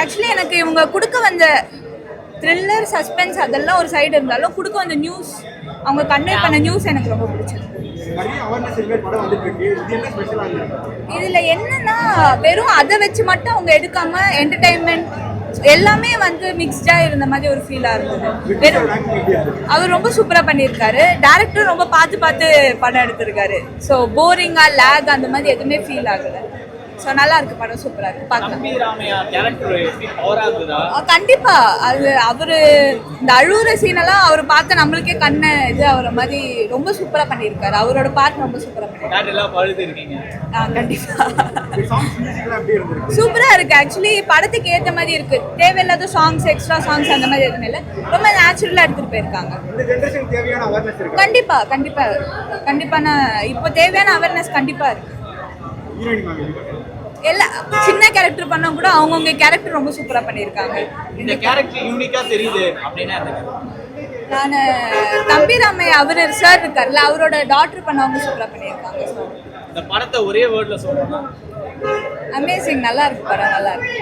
Actually எனக்கு இவங்க கொடுக்க வந்த த்ரில்லர் சஸ்பென்ஸ் அதெல்லாம் ஒரு சைடு இருந்தாலும் கொடுக்க வந்த நியூஸ் அவங்க கன்வே பண்ண நியூஸ் எனக்கு ரொம்ப பிடிச்சது இதுல என்னன்னா வெறும் அதை வச்சு மட்டும் அவங்க எடுக்காம என்டர்டைன்மெண்ட் எல்லாமே வந்து மிக்ஸ்டா இருந்த மாதிரி ஒரு ஃபீலா இருந்தது. வெறும் அவர் ரொம்ப சூப்பரா பண்ணியிருக்காரு. டேரக்டர் ரொம்ப பார்த்து பார்த்து படம் எடுத்திருக்காரு. ஸோ போரிங்கா லேக் அந்த மாதிரி எதுவுமே ஃபீல் ஆகல. ஸோ நல்லா இருக்கு படம் சூப்பரா இருக்கு. பார்க்கலாம் கண்டிப்பா. அது அவரு இந்த அழுகுற சீனெல்லாம் அவர் பார்த்து நம்மளுக்கே கண்ணை இது அவரை மாதிரி ரொம்ப சூப்பரா பண்ணியிருக்காரு. அவரோட பார்ட் ரொம்ப சூப்பரா பண்ணியிருக்காரு. கண்டிப்பா. சூப்பரா இருக்கு. ஆக்சுவலி படத்துக்கு ஏத்த மாதிரி இருக்கு. தேவையில்லாத சாங்ஸ் எக்ஸ்ட்ரா சாங்ஸ் அந்த மாதிரி எதுவுமே இல்லை. ரொம்ப நேச்சுரலா எடுத்துட்டு போயிருக்காங்க. இந்த ஜென்ரேஷன் தேவையான அவேர்னஸ் இருக்கு? கண்டிப்பா கண்டிப்பா. கண்டிப்பான இப்போ தேவையான அவேர்னஸ் கண்டிப்பா இருக்கு. எல்லா சின்ன கேரக்டர் பண்ணா கூட அவங்கவுங்க கேரக்டர் ரொம்ப சூப்பரா பண்ணியிருக்காங்க. இந்த கேரக்டர் யூனிக்கா தெரியுது அப்படின்னா நான் தம்பிராமையா அவர் சார் இருக்கார்ல அவரோட டாக்டர் பண்ணவங்க சூப்பரா பண்ணியிருக்காங்க இந்த படத்தை ஒரே வேர்ட்ல சொல்லணும்னா அமேசிங் நல்லா இருக்கு படம் நல்லா இருக்கு.